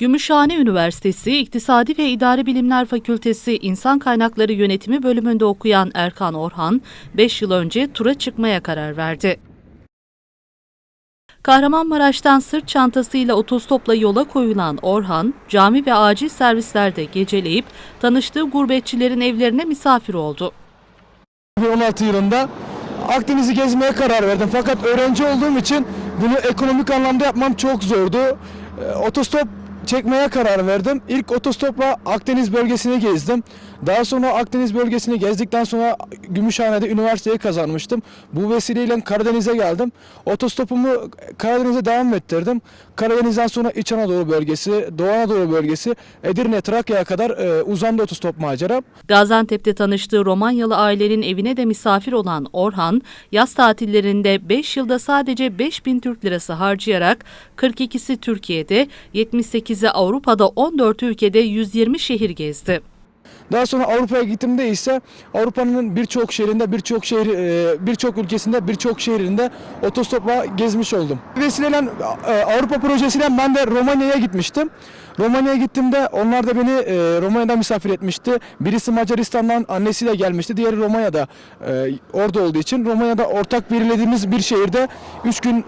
Gümüşhane Üniversitesi İktisadi ve İdari Bilimler Fakültesi İnsan Kaynakları Yönetimi bölümünde okuyan Erkan Orhan, 5 yıl önce tura çıkmaya karar verdi. Kahramanmaraş'tan sırt çantasıyla otostopla yola koyulan Orhan, cami ve acil servislerde geceleyip tanıştığı gurbetçilerin evlerine misafir oldu. 2016 yılında Akdeniz'i gezmeye karar verdim. Fakat öğrenci olduğum için bunu ekonomik anlamda yapmam çok zordu. Ee, Otostop çekmeye karar verdim. İlk otostopla Akdeniz bölgesini gezdim. Daha sonra Akdeniz bölgesini gezdikten sonra Gümüşhane'de üniversiteyi kazanmıştım. Bu vesileyle Karadeniz'e geldim. Otostopumu Karadeniz'e devam ettirdim. Karadeniz'den sonra İç Anadolu bölgesi, Doğu Anadolu bölgesi, Edirne, Trakya'ya kadar e, uzandı otostop maceram. Gaziantep'te tanıştığı Romanyalı ailenin evine de misafir olan Orhan, yaz tatillerinde 5 yılda sadece 5000 Türk lirası harcayarak 42'si Türkiye'de, 78'i Avrupa'da 14 ülkede 120 şehir gezdi. Daha sonra Avrupa'ya gittiğimde ise Avrupa'nın birçok şehrinde, birçok şehir, e, birçok ülkesinde, birçok şehrinde otostopla gezmiş oldum. Vesileyle Avrupa projesiyle ben de Romanya'ya gitmiştim. Romanya'ya gittiğimde onlar da beni e, Romanya'da misafir etmişti. Birisi Macaristan'dan annesiyle gelmişti. Diğeri Romanya'da e, orada olduğu için Romanya'da ortak belirlediğimiz bir şehirde 3 gün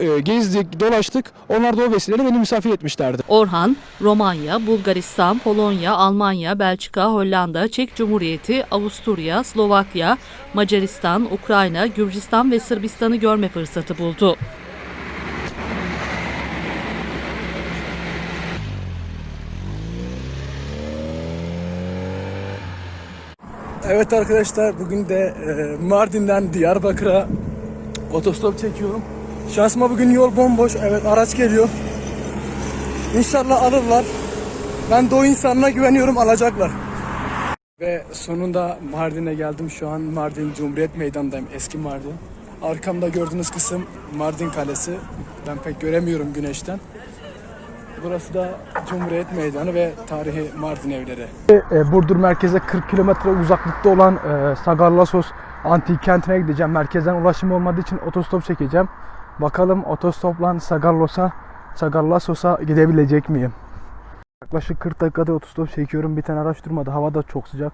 e, gezdik, dolaştık. Onlar da o vesileyle beni misafir etmişlerdi. Orhan, Romanya, Bulgaristan, Polonya, Almanya, Belçika, Hollanda, Çek Cumhuriyeti, Avusturya, Slovakya, Macaristan, Ukrayna, Gürcistan ve Sırbistan'ı görme fırsatı buldu. Evet arkadaşlar bugün de e, Mardin'den Diyarbakır'a otostop çekiyorum. Şansıma bugün yol bomboş. Evet araç geliyor. İnşallah alırlar. Ben de o insanlara güveniyorum alacaklar. Ve sonunda Mardin'e geldim. Şu an Mardin Cumhuriyet Meydanı'ndayım. Eski Mardin. Arkamda gördüğünüz kısım Mardin Kalesi. Ben pek göremiyorum güneşten. Burası da Cumhuriyet Meydanı ve tarihi Mardin evleri. E, Burdur merkeze 40 kilometre uzaklıkta olan e, Sagarlasos antik kentine gideceğim. Merkezden ulaşım olmadığı için otostop çekeceğim. Bakalım otostopla Sagarlos'a, Sagarlasos'a gidebilecek miyim? Yaklaşık 40 dakikada otostop çekiyorum. Bir tane araç durmadı. Hava da çok sıcak.